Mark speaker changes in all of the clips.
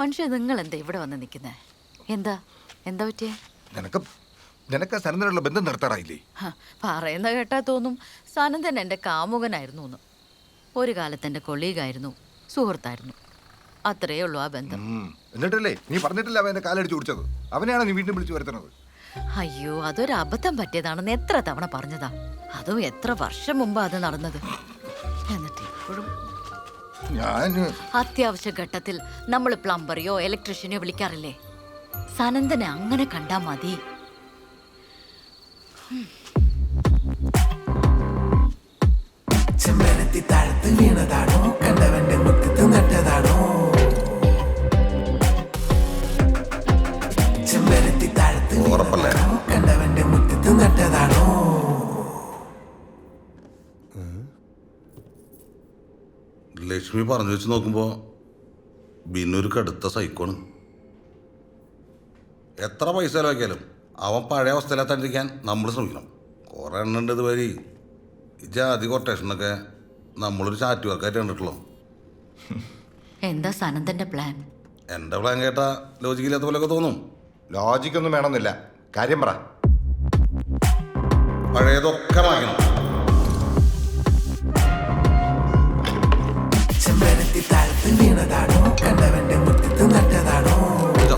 Speaker 1: മനുഷ്യ നിങ്ങൾ എന്താ ഇവിടെ വന്ന് നിൽക്കുന്നത് എന്താ? എന്താ പറ്റിയേ?
Speaker 2: നിനക്ക് നിനക്ക് സനന്ദനുള്ള ബന്ധം നിർത്താറായില്ലേ?
Speaker 1: പറയുന്ന കേട്ടാ തോന്നും. സനന്ദൻ എന്റെ കാമുകനായിരുന്നു എന്ന്. ഒരു കാലത്ത് എന്റെ കൊളീഗായിരുന്നു സുഹൃത്തായിരുന്നു. അത്രേ ഉള്ളൂ ആ ബന്ധം.
Speaker 2: എന്നിട്ടല്ലേ? നീ പറഞ്ഞിട്ടില്ല അവൻ എന്റെ കാലടിച്ച് കുടിച്ചത്. അവനെയാണ് നീ വീണ്ടും വിളിച്ചു വരുത്തുന്നത്.
Speaker 1: അയ്യോ അതൊരു അബദ്ധം പറ്റിയതാണെന്ന് എത്ര തവണ പറഞ്ഞതാ. അതും എത്ര വർഷം മുമ്പാ അത് നടന്നത്. എന്നിട്ട് ഇപ്പോഴും
Speaker 2: ഞാൻ
Speaker 1: അത്യാവശ്യ ഘട്ടത്തിൽ നമ്മൾ പ്ലംബറിയോ ഇലക്ട്രീഷ്യനെയോ വിളിക്കാറില്ലേ? സനന്ദനെ അങ്ങനെ കണ്ടാ മതി.
Speaker 3: ചെമ്പരത്തി താഴത്ത് വീണതാണോ? കണ്ടവന്റെ മുറ്റത്ത് നട്ടതാണോ? താഴത്ത് കണ്ടവന്റെ മുറ്റത്ത് നട്ടതാണോ?
Speaker 4: ലക്ഷ്മി പറഞ്ഞു വെച്ച് നോക്കുമ്പോൾ ബിന്നൊരു കടുത്ത സൈക്കോണ് എത്ര പൈസ ചിലവാക്കിയാലും അവൻ പഴയ അവസ്ഥയിലെത്താണ്ടിരിക്കാൻ നമ്മൾ ശ്രമിക്കണം. കുറേ എണ്ണ ഉണ്ട് ഇതുവഴി. ഈ ജാതി കൊട്ടേഷനൊക്കെ നമ്മളൊരു ചാറ്റ് വർക്കായിട്ട് കണ്ടിട്ടുള്ളൂ.
Speaker 1: എന്താ സനന്ദന്റെ പ്ലാൻ
Speaker 4: എന്റെ പ്ലാൻ കേട്ടാ ലോജിക്കില്ലാത്ത പോലെയൊക്കെ തോന്നും.
Speaker 2: ലോജിക്കൊന്നും വേണമെന്നില്ല. കാര്യം പറ.
Speaker 4: പഴയതൊക്കെ വാങ്ങണം
Speaker 3: ചെമ്പരത്തി താഴത്ത് വീണതാണോ? കണ്ടവന്റെ മുറ്റത്ത് നട്ടതാണോ?
Speaker 4: ഇതാ.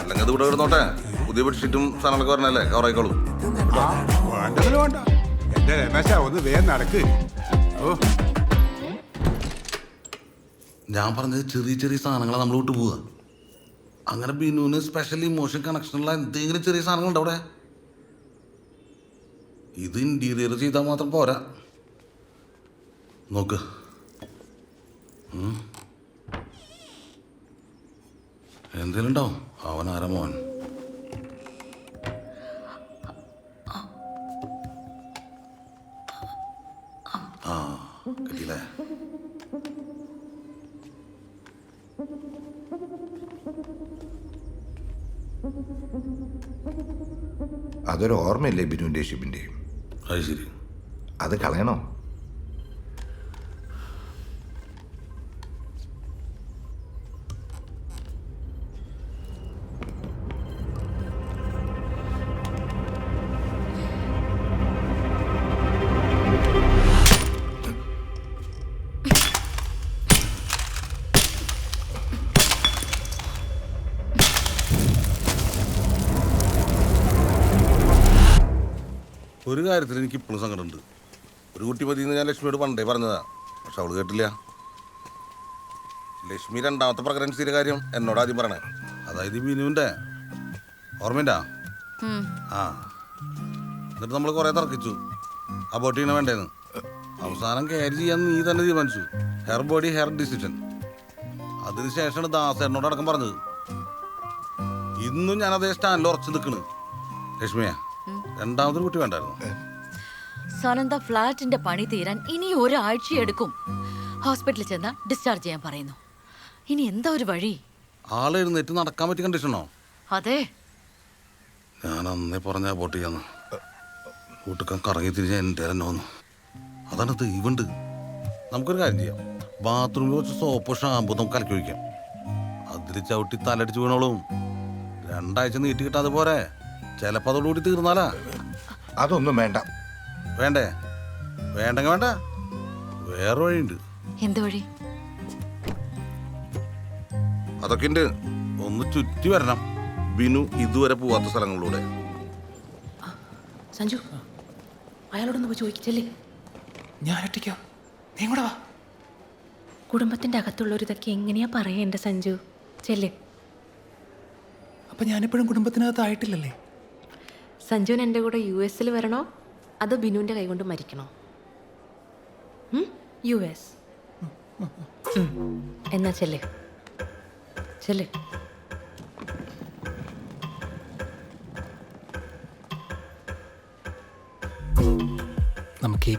Speaker 4: അല്ലെങ്കിൽ അത് ഇവിടെ ഇടുന്നോട്ടെ പുതിയ ബെഡ്ഷീറ്റും സാധനങ്ങളൊക്കെ വരണല്ലേ? കവറായിക്കോളൂ
Speaker 5: വേണ്ടതിന് വേണ്ട. എന്റെ രമേശ ഒന്ന് വേഗം നടക്ക്. ഓ.
Speaker 4: ഞാൻ പറഞ്ഞത് ചെറിയ ചെറിയ സാധനങ്ങളാണ് നമ്മൾ വിട്ടു പോവുക. അങ്ങനെ ബിനുവിന് സ്പെഷ്യൽ ഇമോഷൻ കണക്ഷനുള്ള എന്തെങ്കിലും ചെറിയ സാധനങ്ങളുണ്ടോ അവിടെ? ഇത് ഇന്റീരിയർ ചെയ്താൽ മാത്രം പോരാ. നോക്ക്. എന്തേലും ഉണ്ടാവും അവൻ ആരമോൻ ആ കിട്ടിയില്ലേ?
Speaker 2: അതൊരു ഓർമ്മയില്ലേ
Speaker 4: അത് ശരി.
Speaker 2: അത് കളയണോ?
Speaker 4: ഒരു കാര്യത്തിൽ എനിക്ക് ഇപ്പോഴും സങ്കടമുണ്ട്. ഒരു കുട്ടി മതിയെന്ന് ഞാൻ ലക്ഷ്മിയോട് പണ്ടേ പറഞ്ഞതാ. പക്ഷെ അവൾ കേട്ടില്ല. ലക്ഷ്മി രണ്ടാമത്തെ പ്രഗ്നൻസിയുടെ കാര്യം എന്നോട് ആദ്യം പറയണേ. അതായത് ബിനുവിന്റെ ബിനുവിന്റെ ഓർമ്മയുണ്ടാ? ആ. എന്നിട്ട് നമ്മൾ കുറേ തർക്കിച്ചു. അബോട്ട് ചെയ്യണ വേണ്ടേന്ന്. അവസാനം ക്യാരി ചെയ്യാൻ നീ തന്നെ തീരുമാനിച്ചു. ഹെയർ ബോഡി ഹെയർ ഡിസിഷൻ അതിനുശേഷമാണ് ദാസ അടക്കം പറഞ്ഞത്. ഇന്നും ഞാൻ അതേ സ്റ്റാൻഡിൽ ഉറച്ചു നിൽക്കണ്. ലക്ഷ്മിയെ. രണ്ടാമതൊരു കുട്ടി വേണ്ടായിരുന്നു.
Speaker 1: സനന്ദ ഫ്ലാറ്റിന്റെ പണി തീരാൻ ഇനി ഒരാഴ്ച എടുക്കും. ഹോസ്പിറ്റലിൽ ചെന്ന് ഡിസ്ചാർജ് ചെയ്യാൻ പറയുന്നു. ഇനി എന്താ ഒരു വഴി?
Speaker 4: ആളെ എഴുന്നേറ്റ് നടക്കാൻ പറ്റിയ കണ്ടീഷനോ
Speaker 1: അതെ.
Speaker 4: ഞാൻ അന്നേ പറഞ്ഞ ബോട്ട് ചെയ്യാന്ന് കൂട്ടുക്കാൻ കറങ്ങി തിരിഞ്ഞ എന്റെ തന്നെ വന്നു അതാണ് ദൈവമുണ്ട് നമുക്കൊരു കാര്യം ചെയ്യാം. ബാത്റൂമിൽ കുറച്ച് സോപ്പ് ഷാമ്പു നമുക്ക് കലക്കി ഒഴിക്കാം. അതിൽ ചവിട്ടി തലടിച്ച് വീണോളും. രണ്ടാഴ്ച നീട്ടി കിട്ടാതെ പോരെ. ചിലപ്പോൾ അതോടുകൂടി തീർന്നാലാ?
Speaker 2: അതൊന്നും വേണ്ട.
Speaker 4: വേണ്ടേ? വേണ്ടെങ്കിൽ വേണ്ട. വേറെ വഴിയുണ്ട്.
Speaker 1: എന്ത് വഴി?
Speaker 4: അതൊക്കെ ഉണ്ട് ഒന്ന് ചുറ്റി വരണം. ബിനു ഇതുവരെ പോവാത്ത സ്ഥലങ്ങളിലൂടെ.
Speaker 6: സഞ്ജു അയാളോടൊന്ന് പോയി ചോദിക്കില്ലേ
Speaker 3: ഞാൻ ഒറ്റയ്ക്കോ. നീ കൂടെ വാ.
Speaker 6: കുടുംബത്തിന്റെ അകത്തുള്ളവർ ഇതൊക്കെ എങ്ങനെയാ പറയേണ്ട സഞ്ജു? ചെല്ലേ.
Speaker 3: അപ്പൊ ഞാനിപ്പോഴും കുടുംബത്തിനകത്തായിട്ടില്ലല്ലേ?
Speaker 6: സഞ്ജുവിന് എന്റെ കൂടെ യു എസിൽ വരണോ? അതോ ബിനുവിന്റെ കൈകൊണ്ട് മരിക്കണോ? U S. എന്നാ ചെല്ലേ. ചെല്ലേ.
Speaker 7: നമുക്ക് ഈ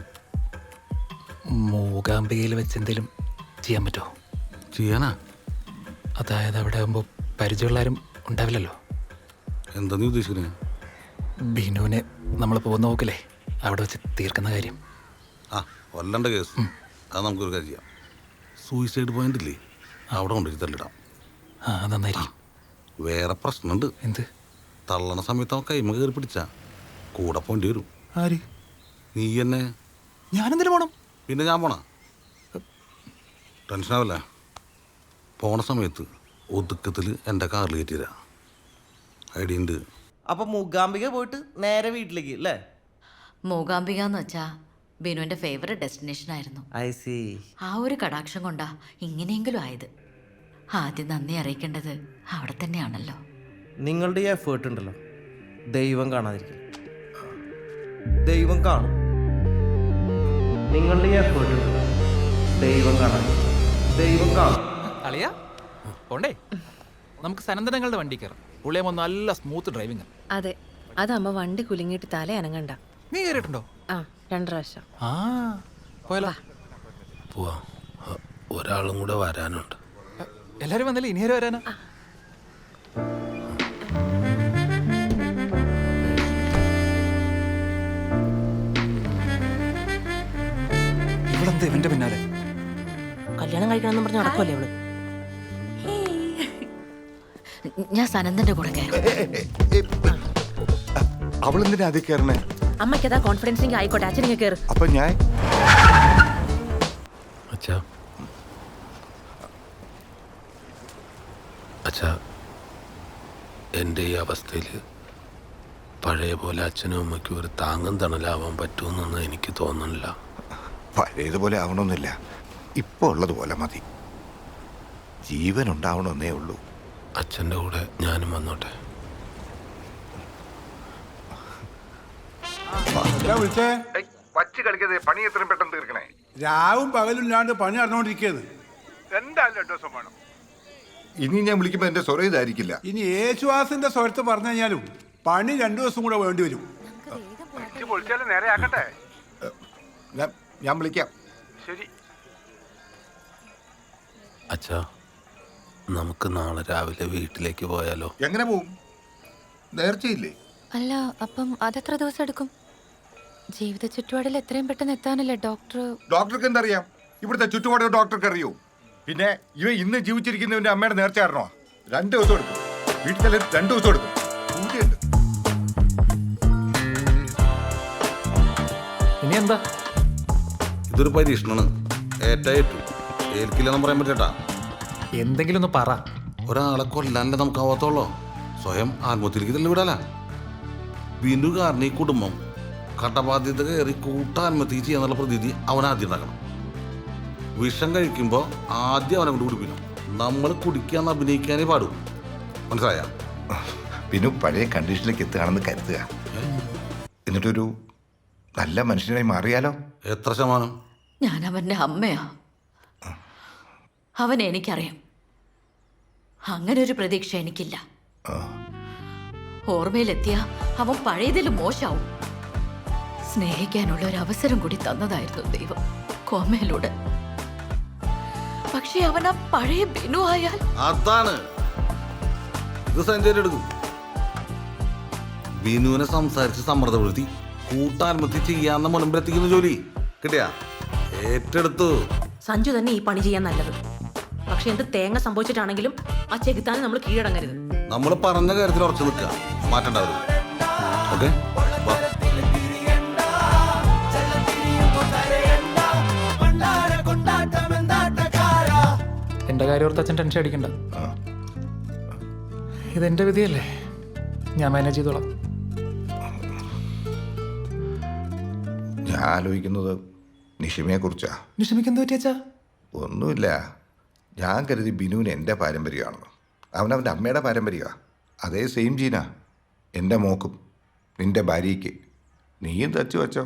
Speaker 7: മൂകാംബികയിൽ വെച്ച് എന്തെങ്കിലും ചെയ്യാൻ പറ്റുമോ
Speaker 4: ചെയ്യാനാ?
Speaker 7: അതായത് അവിടെ ആകുമ്പോൾ പരിചയമുള്ളവരും ഉണ്ടാവില്ലല്ലോ?
Speaker 4: എന്താ നീ ഉദ്ദേശിക്കുന്നത്
Speaker 7: ബിനുവിനെ നമ്മൾ പോകുന്ന നോക്കില്ലേ? അവിടെ വെച്ച് തീർക്കുന്ന കാര്യം.
Speaker 4: ആ കൊല്ലണ്ട കേസ്. അത് നമുക്കൊരു കാര്യം ചെയ്യാം. സൂയിസൈഡ് പോയിന്റ് ഇല്ലേ? അവിടെ കൊണ്ടുവരി തള്ളിടാം
Speaker 7: ആ നന്നായിരിക്കും
Speaker 4: വേറെ പ്രശ്നമുണ്ട്.
Speaker 7: എന്ത്?
Speaker 4: തള്ളണ സമയത്ത് അവൻ കൈമ കയറി പിടിച്ച. കൂടെ പോണ്ടി വരും.
Speaker 7: ആര്?
Speaker 4: നീ എന്നെ?
Speaker 7: ഞാനെന്തിനു പോണം?
Speaker 4: പിന്നെ ഞാൻ പോണ? ടെൻഷനാവില്ല പോണ സമയത്ത് ഒതുക്കത്തിൽ എന്റെ കാറിൽ കയറ്റിയരാ ഐഡിയ ഉണ്ട്.
Speaker 8: അപ്പൊ മൂകാംബിക പോയിട്ട് നേരെ വീട്ടിലേക്ക് അല്ലേ
Speaker 1: മൂകാംബിക എന്ന് വെച്ചാ ബിനുവിന്റെ ഫേവറേറ്റ് ഡെസ്റ്റിനേഷൻ ആയിരുന്നു.
Speaker 8: ഐ സി
Speaker 1: ആ ഒരു കടാക്ഷം കൊണ്ടാ ഇങ്ങനെയെങ്കിലും ആയത്. ആദ്യം നന്ദി അറിയിക്കേണ്ടത് അവിടെ തന്നെയാണല്ലോ.
Speaker 8: നിങ്ങളുടെ ഈ എഫേർട്ട് ഉണ്ടല്ലോ. ദൈവം കാണാതിരിക്കും ദൈവം കാണും. നിങ്ങളുടെ ഈ എഫേർട്ട് ഉണ്ടല്ലോ. ദൈവം കാണാതിരിക്കും ദൈവം കാണും.
Speaker 7: അളിയ പോണ്ടേ? നമുക്ക് സനന്ദനങ്ങളുടെ വണ്ടി കയറാം. പുള്ളിയമ്മ നല്ല സ്മൂത്ത് ഡ്രൈവിംഗ്
Speaker 6: അതെ. അതമ്മ വണ്ടി കുലുങ്ങിയിട്ട് തല അനങ്ങണ്ട.
Speaker 7: നീ കേറിട്ടുണ്ടോ
Speaker 6: ആ രണ്ട് പ്രാവശ്യം.
Speaker 7: ആ പോയല്ലോ.
Speaker 9: പോവാം. ഒരാളും കൂടെ വരാനുണ്ട്.
Speaker 7: എല്ലാരും വന്നല്ലേ? ഇനി ആരും വരാനാ? ഇവളെന്താ ഇവന്റെ പിന്നാലെ?
Speaker 6: കല്യാണം കഴിക്കണം പറഞ്ഞ് നടക്കുമല്ലേ ഇവൾ?
Speaker 1: ഞാൻ സനന്ദന്റെ കൂടെ കയറും
Speaker 2: അവളെന്തിനാ അതിൽ കയറണേ
Speaker 6: അമ്മയ്ക്ക് അതാ കോൺഫിഡൻസിങ് ആയിക്കോട്ടെ അച്ഛനെ കയറ്.
Speaker 2: അപ്പൊ ഞാൻ
Speaker 9: അച്ഛാ. അച്ഛാ എന്റെ ഈ അവസ്ഥയിൽ പഴയ പോലെ അച്ഛനും അമ്മയ്ക്കും ഒരു താങ്ങും തണലാവാൻ പറ്റുമെന്നൊന്നും എനിക്ക് തോന്നുന്നില്ല.
Speaker 2: പഴയതുപോലെ ആവണമെന്നില്ല. ഇപ്പൊ ഉള്ളതുപോലെ മതി. ജീവൻ ഉണ്ടാവണമെന്നേ ഉള്ളൂ.
Speaker 9: അച്ഛന്റെ കൂടെ ഞാനും വന്നോട്ടെ.
Speaker 5: വിളിച്ചേ?
Speaker 2: വച്ച് കളിക്കാതെ പണി എത്രയും പെട്ടെന്ന് തീർക്കണേ.
Speaker 5: രാവും പണി എന്തായാലും രണ്ടു ദിവസം വേണം.
Speaker 2: ഇനി ഞാൻ വിളിക്കുമ്പോ എന്റെ സ്വരം ഇതായിരിക്കില്ല.
Speaker 5: ഇനി യേശുവാസിന്റെ സ്വരത്ത് പറഞ്ഞു കഴിഞ്ഞാലും പണി രണ്ടു ദിവസം കൂടെ വേണ്ടി വരും. നേരെ ആക്കട്ടെ
Speaker 2: ഞാൻ ഞാൻ വിളിക്കാം.
Speaker 5: ശരി.
Speaker 9: അച്ഛാ നമുക്ക് നാളെ രാവിലെ വീട്ടിലേക്ക് പോയാലോ?
Speaker 2: എങ്ങനെ പോവും? നേർച്ചയില്ലേ?
Speaker 6: അല്ല അപ്പം അതെത്ര ദിവസം എടുക്കും? ജീവിത ചുറ്റുപാടിൽ എത്രയും പെട്ടെന്ന് എത്താനല്ലേ ഡോക്ടർ
Speaker 2: ഡോക്ടർക്ക് എന്തറിയാം? ഇവിടുത്തെ ചുറ്റുപാട് ഡോക്ടർക്ക് അറിയൂ. പിന്നെ ഇവ ഇന്ന് ജീവിച്ചിരിക്കുന്നവന്റെ അമ്മയുടെ നേർച്ച കാരണോ? രണ്ട് ദിവസം എടുക്കും. വീട്ടിൽ രണ്ട് ദിവസം എടുക്കും. പൂജയുണ്ട്.
Speaker 7: ഇനി എന്താ?
Speaker 4: ഇതൊരു പരീക്ഷണമാണ്. ഏറ്റായിട്ടു. ഏൽക്കില്ലെന്ന് പറയാൻ പറ്റട്ടാ
Speaker 7: എന്തെങ്കിലും ഒന്ന് പറ.
Speaker 4: ഒരാളെ കൊല്ലാനല്ലേ നമുക്ക് ആവാത്തോളോ സ്വയം ആത്മഹത്യയിലേക്ക് തള്ളി വിടാല കാരണം ഈ കുടുംബം കടബാധ്യത കയറി കൂട്ടാത്മഹത്യ ചെയ്യാന്നുള്ള പ്രതീതി അവൻ ആദ്യം ഉണ്ടാക്കണം വിഷം കഴിക്കുമ്പോൾ ആദ്യം അവനെ കൊണ്ട് കുടിപ്പിക്കണം. നമ്മൾ കുടിക്കാന്ന് അഭിനയിക്കാനേ പാടൂ മനസ്സിലായ?
Speaker 2: പിന്നെ പഴയ കണ്ടീഷനിലേക്ക് എത്തുകയാണെന്ന് കരുതുക. എന്നിട്ടൊരു നല്ല മനുഷ്യനായി മാറിയാലോ?
Speaker 4: എത്ര ശതമാനം?
Speaker 1: ഞാൻ അവന്റെ അമ്മയാ. അവനെ എനിക്കറിയാം. അങ്ങനെ ഒരു പ്രതീക്ഷ എനിക്കില്ല. ഓർമ്മയിലെത്തിയ അവൻ പഴയതിലും മോശാവും. സ്നേഹിക്കാനുള്ള ഒരു അവസരം കൂടി തന്നതായിരുന്നു ദൈവം കോമയിലൂടെ പക്ഷെ അവൻ ആ പഴയ ബിനു ആയാൽ
Speaker 4: അതാണ്. ഇത് സെഞ്ചുറി എടുക്കും. ബിനുവിനെ സംസാരിച്ച് സമ്മർദ്ദപ്പെടുത്തി കൂട്ടാൻമത്തി ചെയ്യാന്ന മുനമ്പിലെത്തിക്കുന്ന ജോലി കിട്ടിയാ? ഏറ്റെടുത്തു.
Speaker 6: സഞ്ജു തന്നെ ഈ പണി ചെയ്യാൻ നല്ലത്. പക്ഷെ എന്ത് തേങ്ങ സംഭവിച്ചിട്ടാണെങ്കിലും ആ ചെകുത്താനെ നമ്മൾ കീഴടങ്ങരുത്.
Speaker 4: നമ്മൾ പറഞ്ഞ കാര്യത്തിൽ ഉറച്ചു നിൽക്കുക. മാറ്റണ്ടാവും ഓക്കെ.
Speaker 7: എന്റെ കാര്യം ഓർത്ത് അച്ഛൻ ടെൻഷൻ അടിക്കണ്ട. ഇതെന്റെ വിധിയല്ലേ? ഞാൻ മാനേജ് ചെയ്തോളാം.
Speaker 2: ഞാൻ ആലോചിക്കുന്നത് നിഷിമയെ കുറിച്ചാ.
Speaker 7: നിഷമിക്ക് എന്ത് പറ്റിയച്ചാ?
Speaker 2: ഒന്നുമില്ല. ഞാൻ കരുതി ബിനുവിന് എന്റെ പാരമ്പര്യമാണെന്ന്. അവനവന്റെ അമ്മയുടെ പാരമ്പര്യമാണ് അതേ സെയിം ജീനാ എന്റെ മോക്കും നിന്റെ ഭാര്യയ്ക്ക് നീയും തച്ചു വച്ചോ.